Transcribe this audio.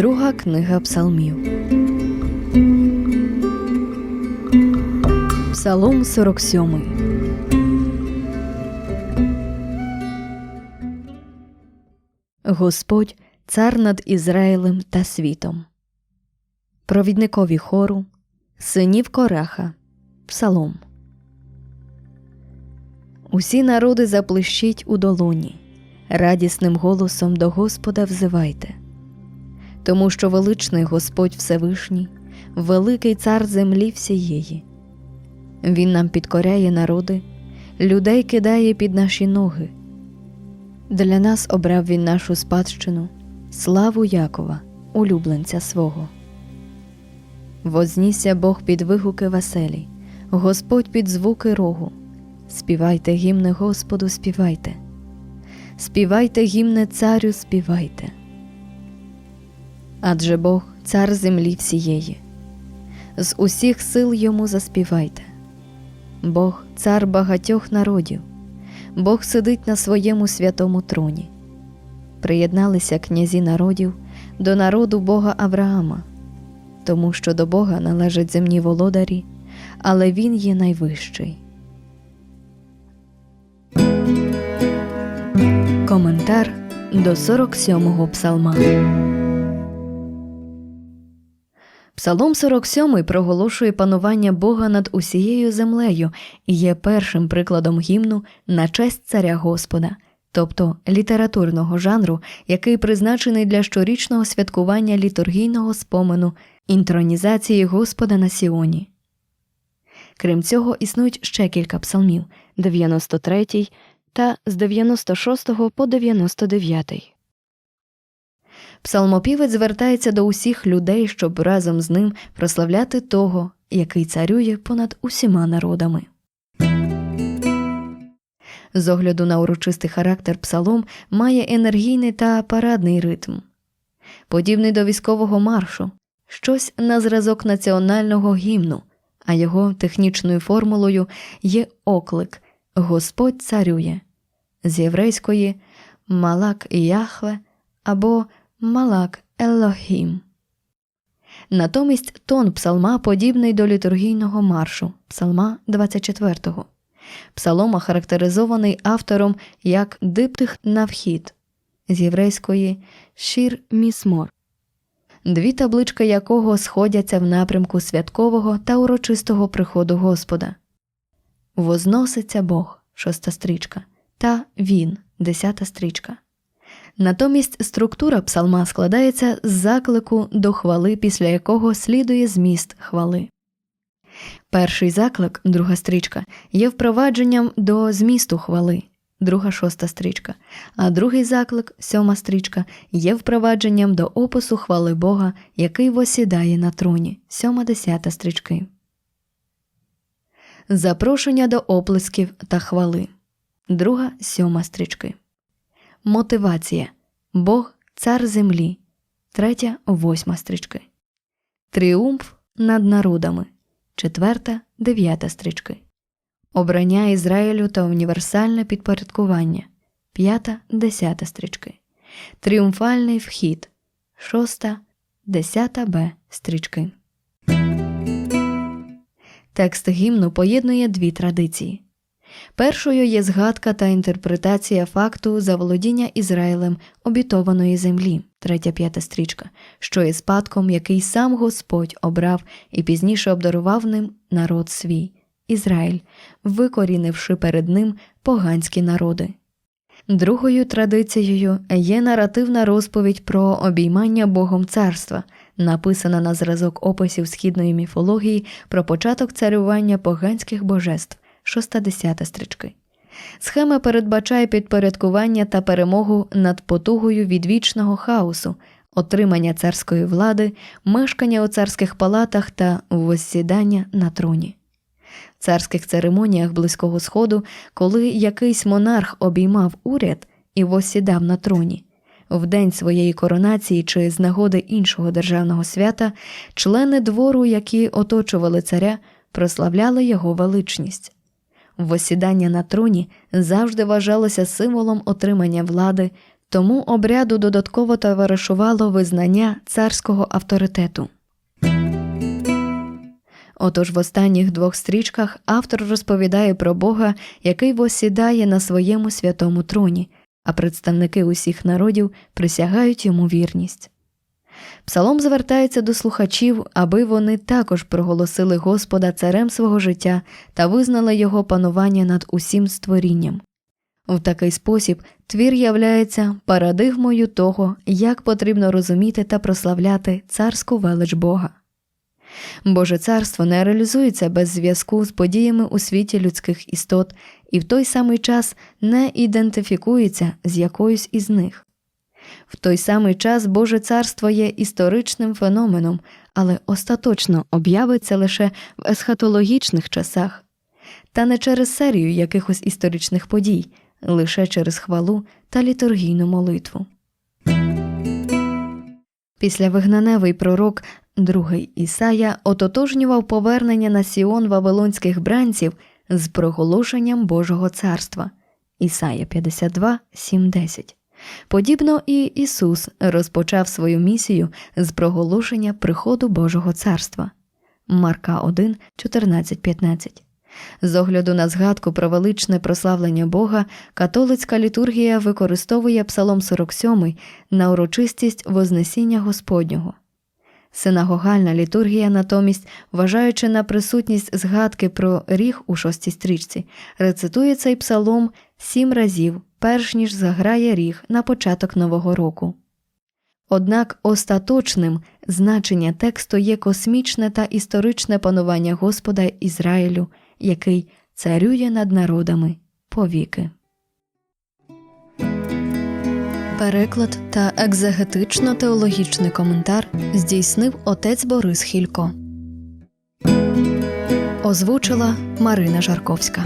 Друга книга Псалмів. Псалом 47. Господь цар над Ізраїлем та світом. Провідникові хору Синів Кораха. Псалом. Усі народи заплещіть у долоні, радісним голосом до Господа взивайте. Тому що величний Господь Всевишній, великий цар землі всієї. Він нам підкоряє народи, людей кидає під наші ноги. Для нас обрав він нашу спадщину, славу Якова, улюбленця свого. Вознісся Бог під вигуки веселі, Господь під звуки рогу. Співайте гімни Господу, співайте. Співайте гімни царю, співайте. Адже Бог цар землі всієї. З усіх сил йому заспівайте. Бог цар багатьох народів, Бог сидить на своєму святому троні. Приєдналися князі народів до народу Бога Авраама, тому що до Бога належать земні володарі, але Він є найвищий. Коментар до 47-го псалма. Псалом 47 проголошує панування Бога над усією землею і є першим прикладом гімну на честь царя Господа, тобто літературного жанру, який призначений для щорічного святкування літургійного спомену інтронізації Господа на Сіоні. Крім цього, існують ще кілька псалмів 93 та з 96 по 99. Псалмопівець звертається до усіх людей, щоб разом з ним прославляти того, який царює понад усіма народами. З огляду на урочистий характер псалом має енергійний та парадний ритм, подібний до військового маршу, щось на зразок національного гімну, а його технічною формулою є оклик Господь царює з єврейської Малак Яхве або Малак Елохім. Натомість тон псалма подібний до літургійного маршу псалма 24. Псалома характеризований автором як диптих на вхід з єврейської Шір Місмор, дві таблички якого сходяться в напрямку святкового та урочистого приходу Господа. Возноситься Бог шоста стрічка та Він десята стрічка. Натомість структура псалма складається з заклику до хвали, після якого слідує зміст хвали. Перший заклик, друга стрічка, є впровадженням до змісту хвали, друга шоста стрічка, а другий заклик, сьома стрічка, є впровадженням до опису хвали Бога, який восідає на троні, сьома десята стрічки. Запрошення до оплесків та хвали. Друга сьома стрічки. Мотивація Бог цар землі. Третя восьма стрічки. Тріумф над народами. Четверта дев'ята стрічки. Обрання Ізраїлю та універсальне підпорядкування. П'ята десята стрічки. Тріумфальний вхід. Шоста десята Б стрічки. Текст гімну поєднує дві традиції. Першою є згадка та інтерпретація факту заволодіння Ізраїлем обітованої землі, третя п'ята стрічка, що є спадком, який сам Господь обрав і пізніше обдарував ним народ свій, Ізраїль, викорінивши перед ним поганські народи. Другою традицією є наративна розповідь про обіймання Богом царства, написана на зразок описів східної міфології про початок царювання поганських божеств шоста-десята стрічки. Схема передбачає підпорядкування та перемогу над потугою відвічного хаосу, отримання царської влади, мешкання у царських палатах та воссідання на троні. В царських церемоніях Близького Сходу, коли якийсь монарх обіймав уряд і воссідав на троні, в день своєї коронації чи з нагоди іншого державного свята, члени двору, які оточували царя, прославляли його величність. Восідання на троні завжди вважалося символом отримання влади тому обряду додатково товаришувало визнання царського авторитету. Отож в останніх двох стрічках автор розповідає про Бога, який восідає на своєму святому троні, а представники усіх народів присягають йому вірність. Псалом звертається до слухачів, аби вони також проголосили Господа царем свого життя та визнали його панування над усім створінням. В такий спосіб твір являється парадигмою того, як потрібно розуміти та прославляти царську велич Бога. Боже царство не реалізується без зв'язку з подіями у світі людських істот і в той самий час не ідентифікується з якоюсь із них. В той самий час Боже царство є історичним феноменом, але остаточно об'явиться лише в есхатологічних часах, та не через серію якихось історичних подій, лише через хвалу та літургійну молитву. Після вигнаневий пророк другий Ісая ототожнював повернення на Сіон вавилонських бранців з проголошенням Божого царства. Ісая 52, 7, 10. Подібно і Ісус розпочав свою місію з проголошення приходу Божого царства. Марка 1, 14, 15. З огляду на згадку про величне прославлення Бога, католицька літургія використовує Псалом 47 на урочистість Вознесіння Господнього. Синагогальна літургія, натомість, вважаючи на присутність згадки про ріг у шостій стрічці, рецитує цей псалом сім разів, перш ніж заграє ріг на початок Нового року. Однак остаточним значення тексту є космічне та історичне панування Господа Ізраїлю, який царює над народами повіки. Переклад та екзегетично-теологічний коментар здійснив отець Борис Хілько. Озвучила Марина Жарковська.